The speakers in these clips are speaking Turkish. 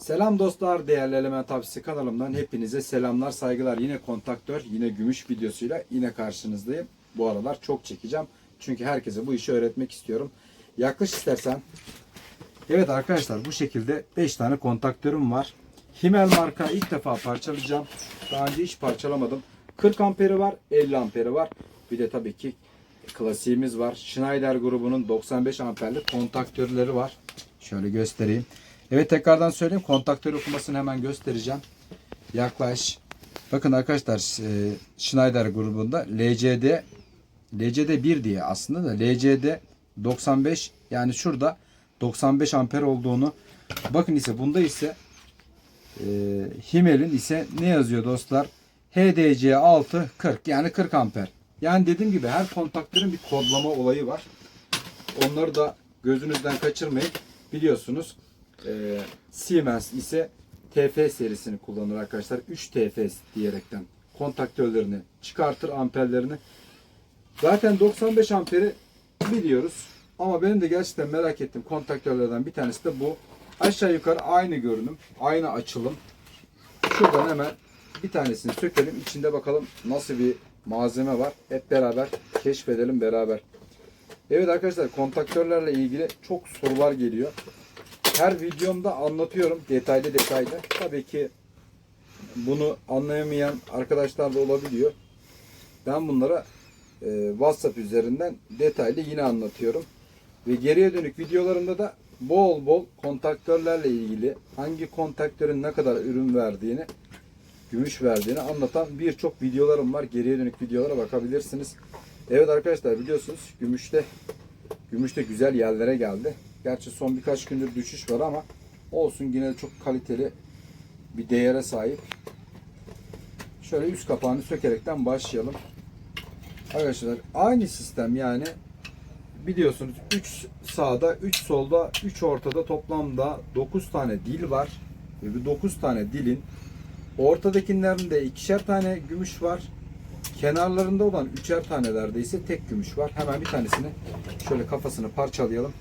Selam dostlar, değerli element abisi kanalımdan hepinize selamlar, saygılar. Yine kontaktör, yine gümüş videosuyla yine karşınızdayım. Bu aralar çok çekeceğim. Çünkü herkese bu işi öğretmek istiyorum. Yaklaş istersen. Evet arkadaşlar bu şekilde 5 tane kontaktörüm var. Himmel marka ilk defa parçalayacağım. Daha önce hiç parçalamadım. 40 amperi var, 50 amperi var. Bir de tabii ki klasiğimiz var. Schneider grubunun 95 amperlik kontaktörleri var. Şöyle göstereyim. Evet tekrardan söyleyeyim. Kontaktör okumasını hemen göstereceğim. Yaklaş. Bakın arkadaşlar e, Schneider grubunda LCD LCD 1 diye aslında da LCD 95 yani şurada 95 amper olduğunu bakın ise bunda ise e, Himmel'in ise ne yazıyor dostlar? HDC 6 40 yani 40 amper. Yani dediğim gibi her kontaktörün bir kodlama olayı var. Onları da gözünüzden kaçırmayın. Biliyorsunuz e, Siemens ise TF serisini kullanır arkadaşlar. 3 TF diyerekten kontaktörlerini çıkartır amperlerini. Zaten 95 amperi biliyoruz. Ama benim de gerçekten merak ettiğim kontaktörlerden bir tanesi de bu. Aşağı yukarı aynı görünüm, aynı açılım. Şuradan hemen bir tanesini sökelim. İçinde bakalım nasıl bir malzeme var. Hep beraber keşfedelim beraber. Evet arkadaşlar kontaktörlerle ilgili çok sorular geliyor. Her videomda anlatıyorum detaylı detaylı. Tabii ki bunu anlayamayan arkadaşlar da olabiliyor. Ben bunlara e, WhatsApp üzerinden detaylı yine anlatıyorum. Ve geriye dönük videolarımda da bol bol kontaktörlerle ilgili hangi kontaktörün ne kadar ürün verdiğini, gümüş verdiğini anlatan birçok videolarım var. Geriye dönük videolara bakabilirsiniz. Evet arkadaşlar biliyorsunuz gümüşte gümüşte güzel yerlere geldi. Gerçi son birkaç gündür düşüş var ama olsun yine de çok kaliteli bir değere sahip. Şöyle üst kapağını sökerekten başlayalım. Arkadaşlar aynı sistem yani biliyorsunuz 3 sağda 3 solda 3 ortada toplamda 9 tane dil var. Ve bu 9 tane dilin ortadakilerinde ikişer tane gümüş var. Kenarlarında olan üçer tanelerde ise tek gümüş var. Hemen bir tanesini şöyle kafasını parçalayalım.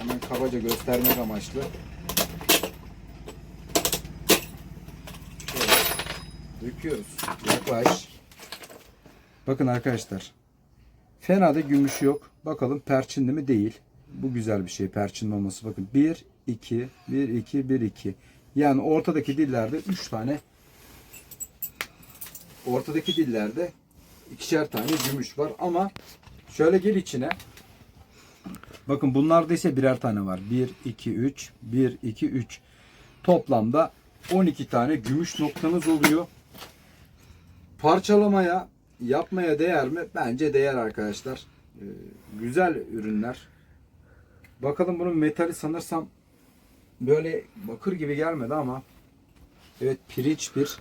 Hemen kabaca göstermek amaçlı. Şöyle döküyoruz. Yaklaş. Bakın arkadaşlar. Fena da gümüş yok. Bakalım perçinli mi değil. Bu güzel bir şey perçinli olması. Bakın 1, 2, 1, 2, 1, 2. Yani ortadaki dillerde 3 tane ortadaki dillerde ikişer tane gümüş var ama şöyle gel içine bakın bunlarda ise birer tane var. 1 2 3 1 2 3 toplamda 12 tane gümüş noktamız oluyor. Parçalamaya yapmaya değer mi? Bence değer arkadaşlar. Ee, güzel ürünler. Bakalım bunun metali sanırsam böyle bakır gibi gelmedi ama evet pirinç bir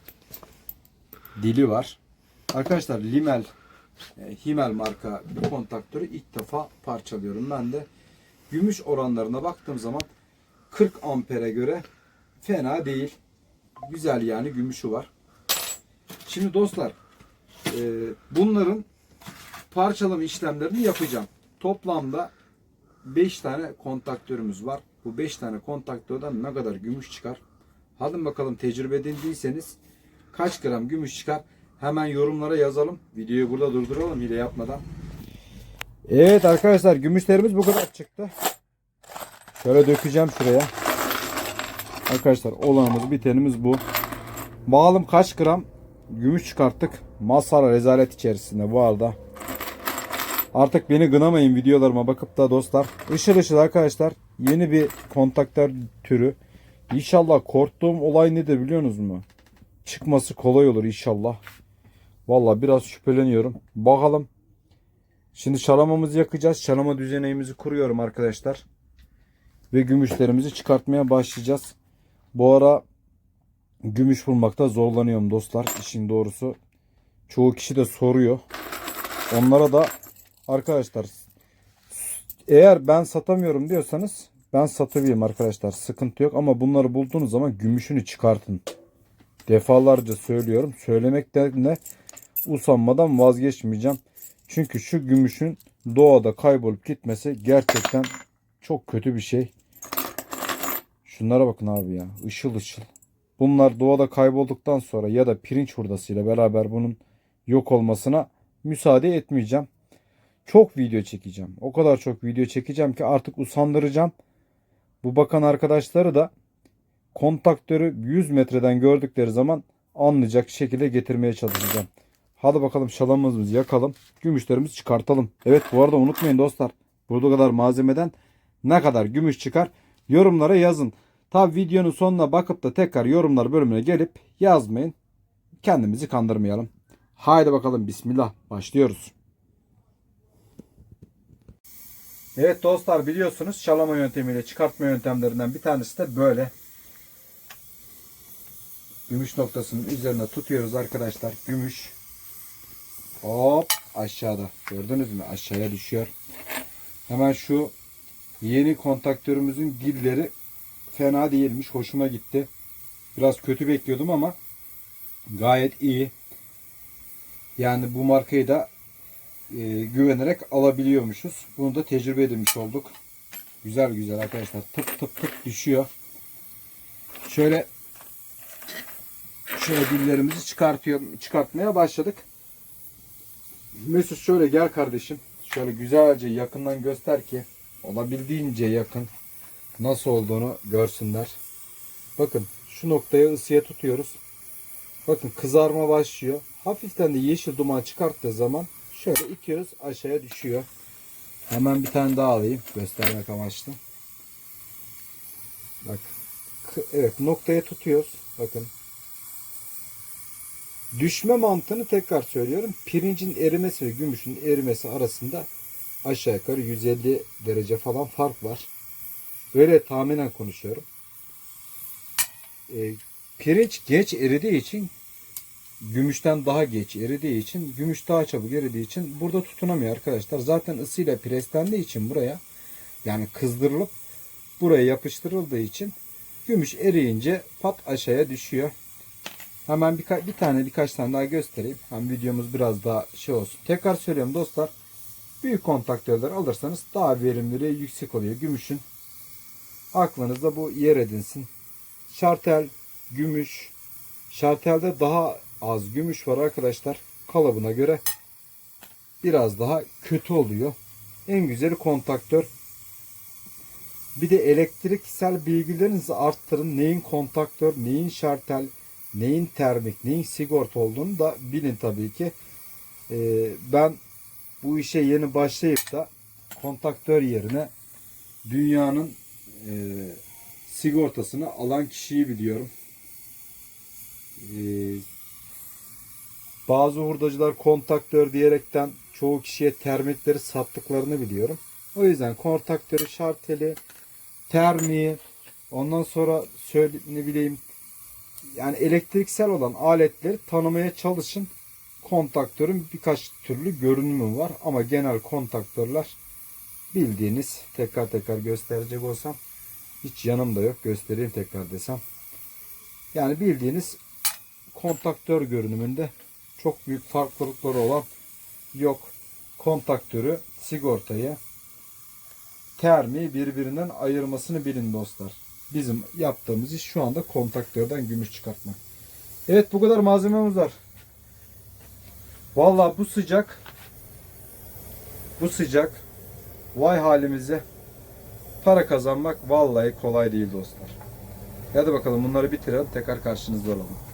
dili var. Arkadaşlar Limel e, Himmel marka bir kontaktörü ilk defa parçalıyorum. Ben de gümüş oranlarına baktığım zaman 40 ampere göre fena değil. Güzel yani gümüşü var. Şimdi dostlar e, bunların parçalama işlemlerini yapacağım. Toplamda 5 tane kontaktörümüz var. Bu 5 tane kontaktörden ne kadar gümüş çıkar? Hadi bakalım tecrübe edindiyseniz kaç gram gümüş çıkar? Hemen yorumlara yazalım. Videoyu burada durduralım hile yapmadan. Evet arkadaşlar gümüşlerimiz bu kadar çıktı. Şöyle dökeceğim şuraya. Arkadaşlar olanımız bitenimiz bu. Bakalım kaç gram gümüş çıkarttık. Masara rezalet içerisinde bu arada. Artık beni gınamayın videolarıma bakıp da dostlar. Işıl ışıl arkadaşlar yeni bir kontaktör türü. İnşallah korktuğum olay nedir biliyorsunuz mu? Çıkması kolay olur inşallah. Valla biraz şüpheleniyorum. Bakalım. Şimdi şalamamızı yakacağız. Şalama düzeneğimizi kuruyorum arkadaşlar. Ve gümüşlerimizi çıkartmaya başlayacağız. Bu ara gümüş bulmakta zorlanıyorum dostlar. İşin doğrusu. Çoğu kişi de soruyor. Onlara da arkadaşlar eğer ben satamıyorum diyorsanız ben satabilirim arkadaşlar. Sıkıntı yok ama bunları bulduğunuz zaman gümüşünü çıkartın. Defalarca söylüyorum. Söylemekten de usanmadan vazgeçmeyeceğim. Çünkü şu gümüşün doğada kaybolup gitmesi gerçekten çok kötü bir şey. Şunlara bakın abi ya. Işıl ışıl. Bunlar doğada kaybolduktan sonra ya da pirinç hurdasıyla beraber bunun yok olmasına müsaade etmeyeceğim. Çok video çekeceğim. O kadar çok video çekeceğim ki artık usandıracağım. Bu bakan arkadaşları da kontaktörü 100 metreden gördükleri zaman anlayacak şekilde getirmeye çalışacağım. Hadi bakalım şalamımızı yakalım. Gümüşlerimizi çıkartalım. Evet bu arada unutmayın dostlar. Burada kadar malzemeden ne kadar gümüş çıkar yorumlara yazın. Tabi videonun sonuna bakıp da tekrar yorumlar bölümüne gelip yazmayın. Kendimizi kandırmayalım. Haydi bakalım bismillah başlıyoruz. Evet dostlar biliyorsunuz çalama yöntemiyle çıkartma yöntemlerinden bir tanesi de böyle. Gümüş noktasının üzerine tutuyoruz arkadaşlar. Gümüş. Hop aşağıda. Gördünüz mü? Aşağıya düşüyor. Hemen şu yeni kontaktörümüzün dilleri fena değilmiş. Hoşuma gitti. Biraz kötü bekliyordum ama gayet iyi. Yani bu markayı da e, güvenerek alabiliyormuşuz. Bunu da tecrübe edinmiş olduk. Güzel güzel arkadaşlar. Tık tık tık düşüyor. Şöyle şöyle dillerimizi çıkartıyor, çıkartmaya başladık. Mesut şöyle gel kardeşim. Şöyle güzelce yakından göster ki olabildiğince yakın nasıl olduğunu görsünler. Bakın şu noktaya ısıya tutuyoruz. Bakın kızarma başlıyor. Hafiften de yeşil duman çıkarttığı zaman şöyle itiyoruz aşağıya düşüyor. Hemen bir tane daha alayım göstermek amaçlı. Bak. Evet noktaya tutuyoruz. Bakın. Düşme mantığını tekrar söylüyorum. Pirincin erimesi ve gümüşün erimesi arasında aşağı yukarı 150 derece falan fark var. Öyle tahminen konuşuyorum. E, pirinç geç eridiği için gümüşten daha geç eridiği için gümüş daha çabuk eridiği için burada tutunamıyor arkadaşlar. Zaten ısıyla preslendiği için buraya yani kızdırılıp buraya yapıştırıldığı için gümüş eriyince pat aşağıya düşüyor. Hemen birka- bir tane birkaç tane daha göstereyim. Hem videomuz biraz daha şey olsun. Tekrar söylüyorum dostlar. Büyük kontaktörler alırsanız daha verimliliği yüksek oluyor. Gümüşün aklınızda bu yer edinsin. Şartel, gümüş. Şartelde daha az gümüş var arkadaşlar. Kalıbına göre biraz daha kötü oluyor. En güzeli kontaktör. Bir de elektriksel bilgilerinizi arttırın. Neyin kontaktör, neyin şartel, neyin termik, neyin sigorta olduğunu da bilin tabii ki. Ee, ben bu işe yeni başlayıp da kontaktör yerine dünyanın e, sigortasını alan kişiyi biliyorum. Ee, bazı hurdacılar kontaktör diyerekten çoğu kişiye termikleri sattıklarını biliyorum. O yüzden kontaktörü şarteli, termiği, ondan sonra söyle ne bileyim yani elektriksel olan aletleri tanımaya çalışın. Kontaktörün birkaç türlü görünümü var ama genel kontaktörler bildiğiniz tekrar tekrar gösterecek olsam hiç yanımda yok göstereyim tekrar desem. Yani bildiğiniz kontaktör görünümünde çok büyük farklılıkları olan yok. Kontaktörü, sigortayı, termiği birbirinden ayırmasını bilin dostlar. Bizim yaptığımız iş şu anda kontaktörden gümüş çıkartmak. Evet bu kadar malzememiz var. Vallahi bu sıcak bu sıcak vay halimize para kazanmak vallahi kolay değil dostlar. Hadi bakalım bunları bitirelim tekrar karşınızda olalım.